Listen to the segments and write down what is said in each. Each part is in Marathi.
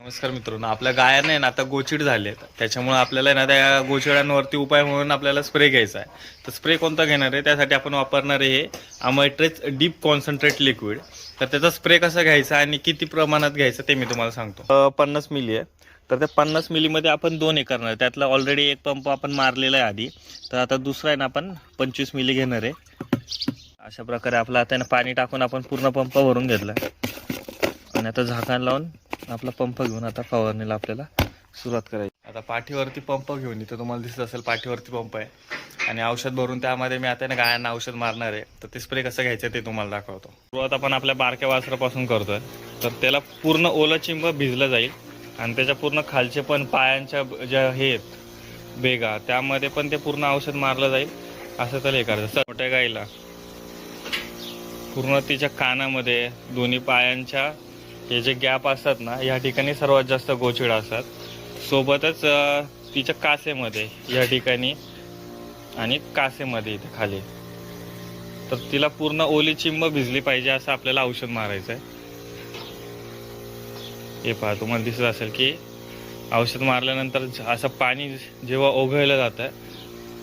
नमस्कार मित्रांनो आपल्या गाया नाही ना आता गोचिड झाले त्याच्यामुळे आपल्याला ना त्या गोचिडांवरती उपाय म्हणून आपल्याला स्प्रे घ्यायचा आहे. तर स्प्रे कोणता घेणार आहे? त्यासाठी आपण वापरणार आहे हे अमॅट्रेच डीप कॉन्सन्ट्रेट लिक्विड. तर त्याचा स्प्रे कसा घ्यायचा आणि किती प्रमाणात घ्यायचा ते मी तुम्हाला सांगतो. पन्नास मिली आहे. तर त्या पन्नास मिलीमध्ये आपण दोन हे करणार आहे. त्यातला ऑलरेडी एक पंप आपण मारलेला आहे आधी. तर आता दुसरा आहे ना आपण पंचवीस मिली घेणार आहे. अशा प्रकारे आपला आता पाणी टाकून आपण पूर्ण पंप भरून घेतला आणि आता झाकण लावून आपला पंप घेऊन आता फवारणीला आपल्याला सुरुवात करायची. आता पाठीवरती पंप घेऊन इथं तुम्हाला दिसत असेल पाठीवरती पंप आहे. आणि औषध भरून त्यामध्ये मी आता ना गायांना औषध मारणार आहे. तर ते स्प्रे कसं घ्यायचं ते तुम्हाला दाखवतो. सुरुवात आपण आपल्या बारक्या वासरापासून करतोय. तर त्याला पूर्ण ओलं चिंब भिजलं जाईल. आणि त्याच्या पूर्ण खालचे पण पायांच्या ज्या हे आहेत बेगा त्यामध्ये पण ते पूर्ण औषध मारलं जाईल. असं त्याला हे करायचं. सर मोठ्या गाईला पूर्ण तिच्या कानामध्ये दोन्ही पायांच्या हे जे गॅप असतात ना या ठिकाणी सर्वात जास्त गोचिड असतात. सोबतच तिच्या कासेमध्ये या ठिकाणी आणि कासेमध्ये इथे खाली. तर तिला पूर्ण ओली चिंब भिजली पाहिजे असं आपल्याला औषध मारायचं आहे हे पहा तुम्हाला दिसत असेल की औषध मारल्यानंतर असं पाणी जेव्हा ओघळलं जातं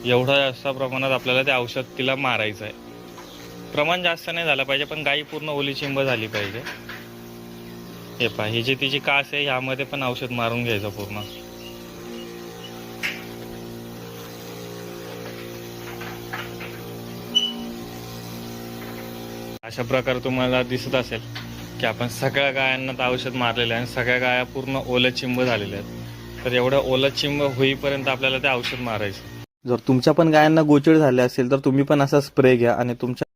एवढ्या जास्त प्रमाणात आपल्याला ते औषध तिला मारायचं आहे प्रमाण जास्त नाही झालं पाहिजे पण गाई पूर्ण ओली चिंब झाली पाहिजे. हे पहा ही जी तिची कास आहे ह्यामध्ये पण औषध मारून घ्यायचं पूर्ण. अशा प्रकारे तुम्हाला दिसत असेल की आपण सगळ्या गायांना तर औषध मारलेलं आहे आणि सगळ्या गाया पूर्ण ओलं चिंब झालेल्या आहेत. तर एवढं ओलं चिंब होईपर्यंत आपल्याला ते औषध मारायचं. जर तुमच्या पण गायांना गोचिड झाले असेल तर तुम्ही पण असा स्प्रे घ्या आणि तुमच्या